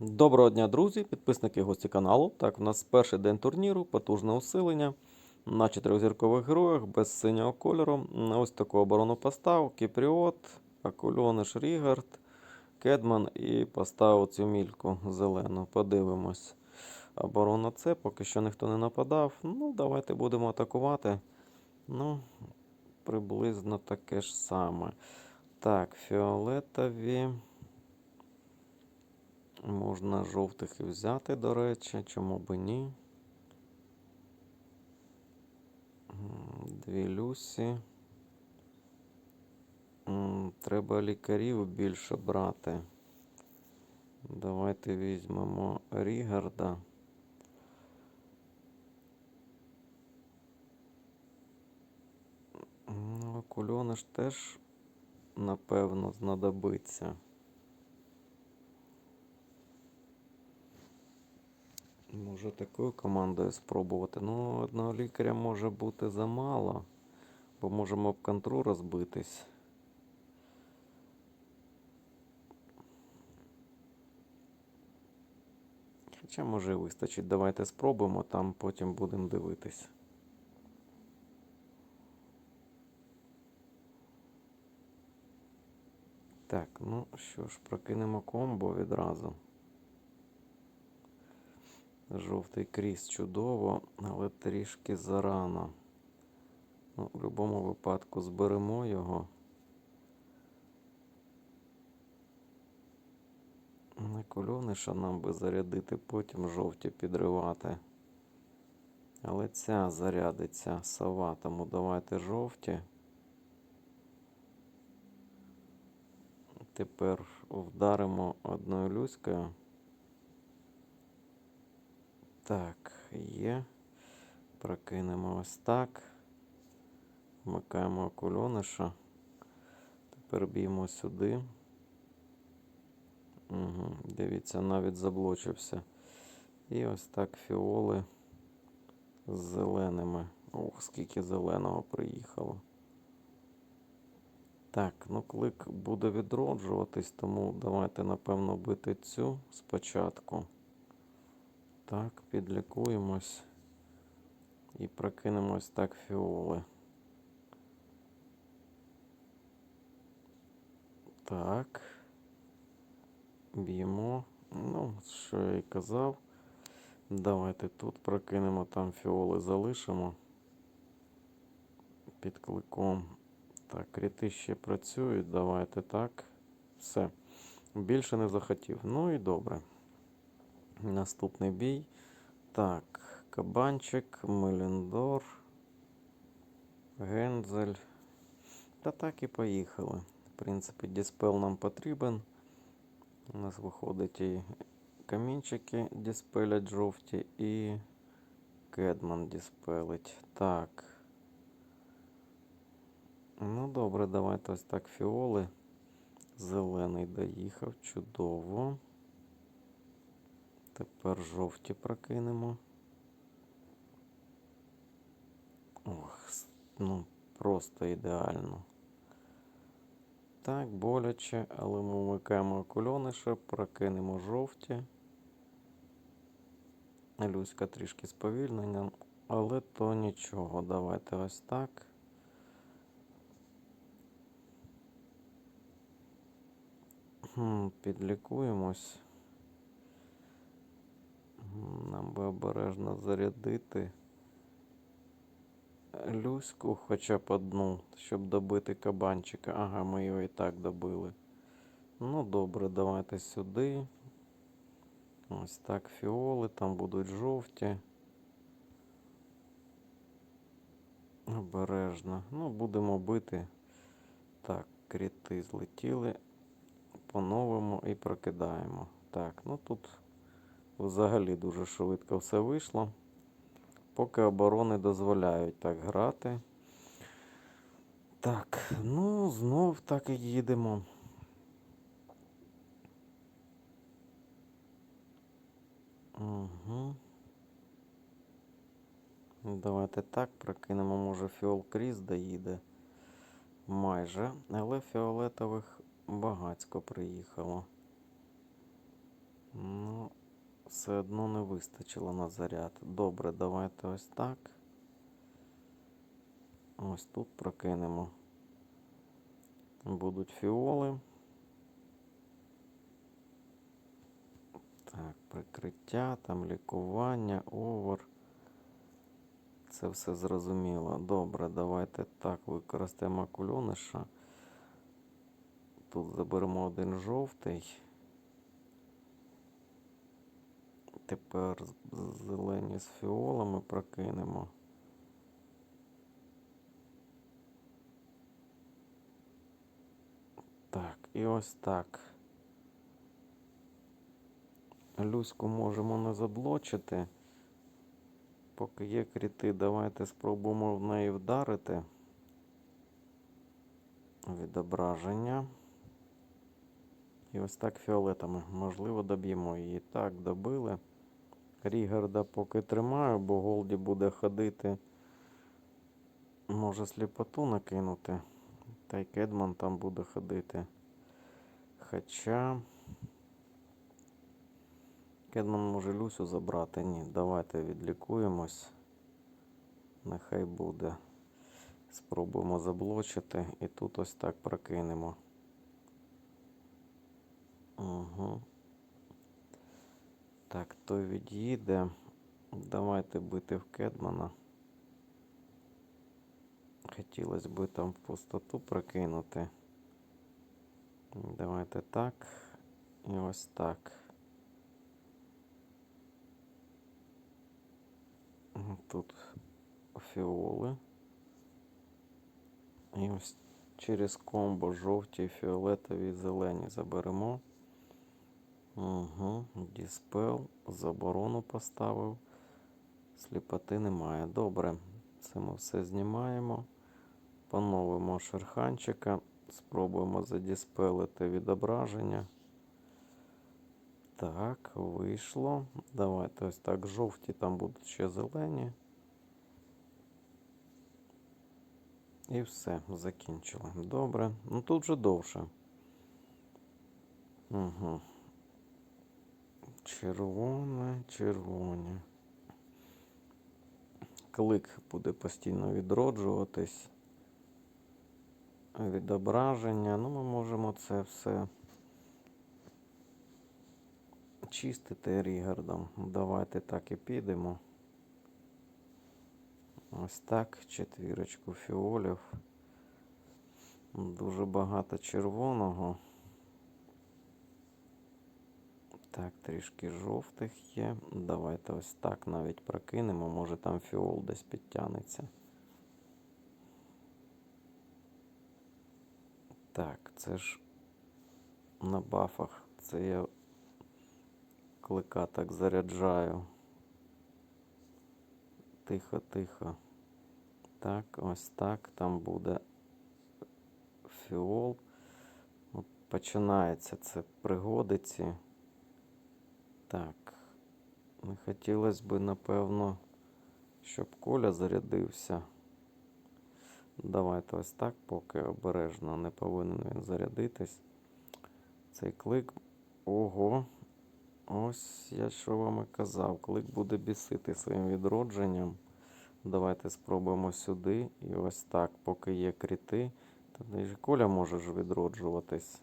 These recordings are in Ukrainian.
Доброго дня, друзі, підписники гості каналу. Так, у нас перший день турніру, потужне усилення на чотирьохзіркових героях без синього кольору. Ось таку оборону постав. Кіпріот, Акульониш, Рігард, Кедман і поставив цю мільку зелену. Подивимось. Оборона це, поки що ніхто не нападав. Ну, давайте будемо атакувати. Ну, приблизно таке ж саме. Так, фіолетові. Можна жовтих і взяти, до речі, чому би ні. Дві люсі. Треба лікарів більше брати. Давайте візьмемо Рігарда. Ну, Кульони ж теж, напевно, знадобиться. Може такою командою спробувати. Ну, одного лікаря може бути замало, бо можемо об контру розбитись. Хоча може вистачить. Давайте спробуємо, там потім будемо дивитись. Так, ну що ж, прокинемо комбо відразу. Жовтий кріс чудово, але трішки зарано. Ну, в будь-якому випадку зберемо його. Не кульониша нам би зарядити, потім жовті підривати. Але ця зарядиться сова, тому давайте жовті. Тепер вдаримо одною люською. Так, є. Прокинемо ось так. Вмикаємо окульониша. Тепер б'ємо сюди. Угу. Дивіться, навіть заблочився. І ось так фіоли з зеленими. Ох, скільки зеленого приїхало. Так, ну клик буде відроджуватись, тому давайте, напевно, бити цю спочатку. Так, підлікуємось і прокинемось так фіоли. Так. Б'ємо. Ну, що я і казав. Давайте тут прокинемо, там фіоли залишимо під кликом. Так, кріти ще працюють. Давайте так. Все. Більше не захотів. Ну і добре. Наступний бій. Так, кабанчик, Меліндор, Гензель. Та так і поїхали. В принципі, диспел нам потрібен. У нас виходить і камінчики диспелять жовті, і Кедман диспелить. Так. Ну, добре, давайте ось так фіоли. Зелений доїхав. Чудово. Тепер жовті прокинемо. Ох, ну просто ідеально. Так, боляче, але ми вмикаємо окульониша, прокинемо жовті. Люська трішки сповільнення, але то нічого. Давайте ось так. Підлікуємось. Нам би обережно зарядити Люську хоча б одну, щоб добити кабанчика. Ага, ми його і так добили. Ну, добре, давайте сюди. Ось так фіоли, там будуть жовті. Обережно. Ну, будемо бити. Так, кріти злетіли. По-новому і прокидаємо. Так, ну тут взагалі дуже швидко все вийшло. Поки оборони дозволяють так грати. Так, ну, знов так і їдемо. Угу. Давайте так прокинемо, може фіол Кріс доїде. Майже, але фіолетових багацько приїхало. Ну, все одно не вистачило на заряд. Добре, давайте ось так. Ось тут прокинемо. Будуть фіоли. Так, прикриття, там лікування, овер. Це все зрозуміло. Добре, давайте так використаємо акульониша. Тут заберемо один жовтий. Тепер зелені з фіолами прокинемо. Так, і ось так. Люську можемо не заблочити. Поки є кріти, давайте спробуємо в неї вдарити. Відображення. І ось так фіолетами. Можливо, доб'ємо її. Так, добили. Рігарда поки тримаю, бо Голді буде ходити. Може сліпоту накинути. Та й Кедман там буде ходити. Хоча. Кедман може Люсю забрати. Ні, давайте відлікуємось. Нехай буде. Спробуємо заблочити і тут ось так прокинемо. Угу. Так, той від'їде. Давайте бити в Кедмана. Хотілося б там в пустоту прокинути. Давайте так. І ось так. Тут фіоли. І ось через комбо жовті, фіолетові, зелені заберемо. Угу. Діспел. Заборону поставив. Сліпоти немає. Добре. Це ми все знімаємо. Поновимо шерханчика. Спробуємо задіспелити відображення. Так, вийшло. Давайте ось так. Жовті там будуть ще зелені. І все, закінчили. Добре. Ну тут вже довше. Угу. Червоне, червоне. Клик буде постійно відроджуватись. Відображення. Ну, ми можемо це все чистити рігардом. Давайте так і підемо. Ось так, четвірочку фіолів. Дуже багато червоного. Так, трішки жовтих є. Давайте ось так навіть прокинемо. Може там фіол десь підтягнеться. Так, це ж на бафах. Це я клика так заряджаю. Тихо, тихо. Так, ось так. Там буде фіол. Починається це пригодиці. Так. Не хотілося б, напевно, щоб Коля зарядився. Давайте ось так, поки обережно не повинен він зарядитись. Цей клик. Ого. Ось я що вам і казав. Клик буде бісити своїм відродженням. Давайте спробуємо сюди. І ось так, поки є кріти. Тоді ж Коля може ж відроджуватись.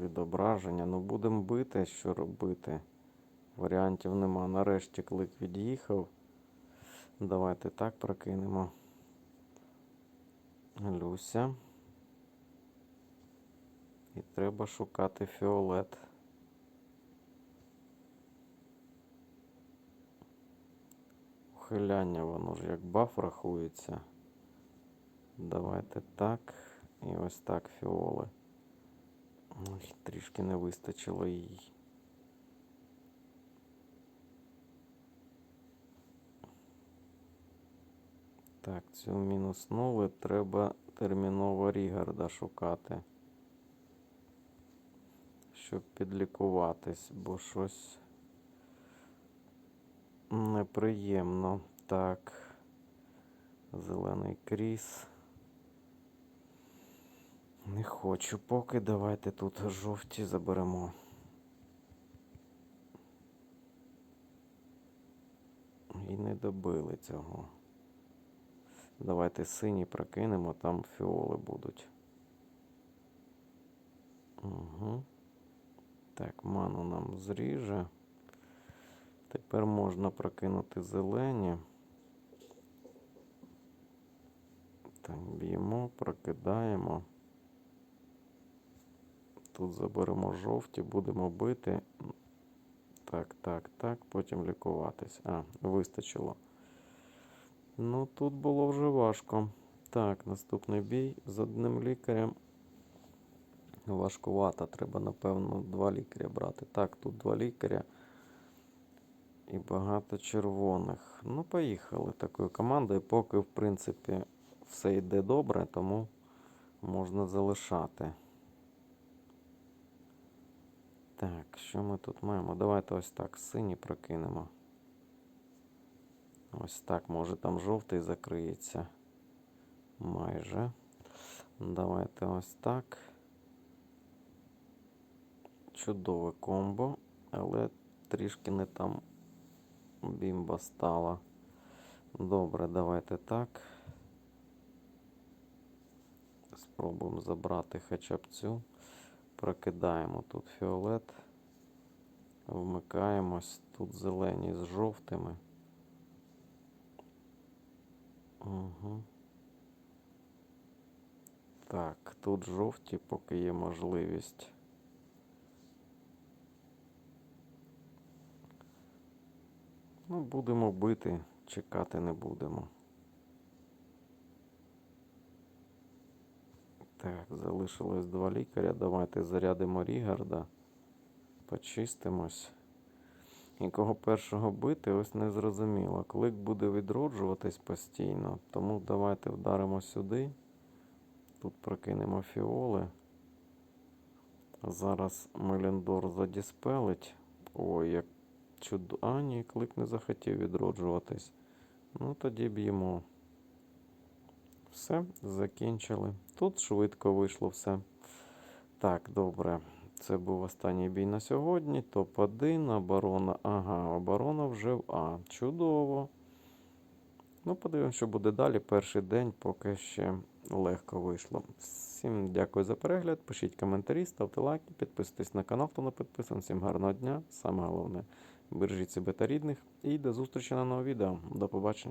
Відображення. Ну, будемо бити, що робити. Варіантів нема. Нарешті клик від'їхав. Давайте так прокинемо. Люся. І треба шукати фіолет. Ухиляння, воно ж як баф рахується. Давайте так. І ось так фіоли. Ой, трішки не вистачило їй. Так, цю мінуснули. Треба терміново Рігарда шукати. Щоб підлікуватись, бо щось неприємно. Так. Зелений кріс. Не хочу поки. Давайте тут жовті заберемо. І не добили цього. Давайте сині прокинемо, там фіоли будуть. Угу. Так, ману нам зріже. Тепер можна прокинути зелені. Так, б'ємо, прокидаємо. Тут заберемо жовті, будемо бити. Так, так, так, потім лікуватись. А, вистачило. Ну, тут було вже важко. Так, наступний бій з одним лікарем. Важкувато. Треба, напевно, два лікаря брати. Так, тут два лікаря. І багато червоних. Ну, поїхали такою командою. Поки, в принципі, все йде добре, тому можна залишати. Так, що ми тут маємо? Давайте ось так, сині прокинемо. Ось так, може там жовтий закриється. Майже. Давайте ось так. Чудове комбо, але трішки не там бімба стала. Добре, давайте так. Спробуємо забрати хоча б цю. Прокидаємо тут фіолет. Вмикаємось. Тут зелені з жовтими. Угу. Так, тут жовті, поки є можливість. Ну, будемо бити, чекати не будемо. Так, залишилось два лікаря. Давайте зарядимо Рігарда. Почистимось. І кого першого бити, ось не зрозуміло. Клик буде відроджуватись постійно. Тому давайте вдаримо сюди. Тут прокинемо фіоли. Зараз Меліндор задіспелить. Ой, як чудо. А, ні, клик не захотів відроджуватись. Ну, тоді б'ємо. Все, закінчили. Тут швидко вийшло все. Так, добре. Це був останній бій на сьогодні. Топ-1, оборона. Ага, оборона вже в А. Чудово. Ну, подивимося, що буде далі. Перший день поки ще легко вийшло. Всім дякую за перегляд. Пишіть коментарі, ставте лайки, підписуйтесь на канал, хто не підписаний. Всім гарного дня. Саме головне, бережіть себе та рідних. І до зустрічі на новому відео. До побачення.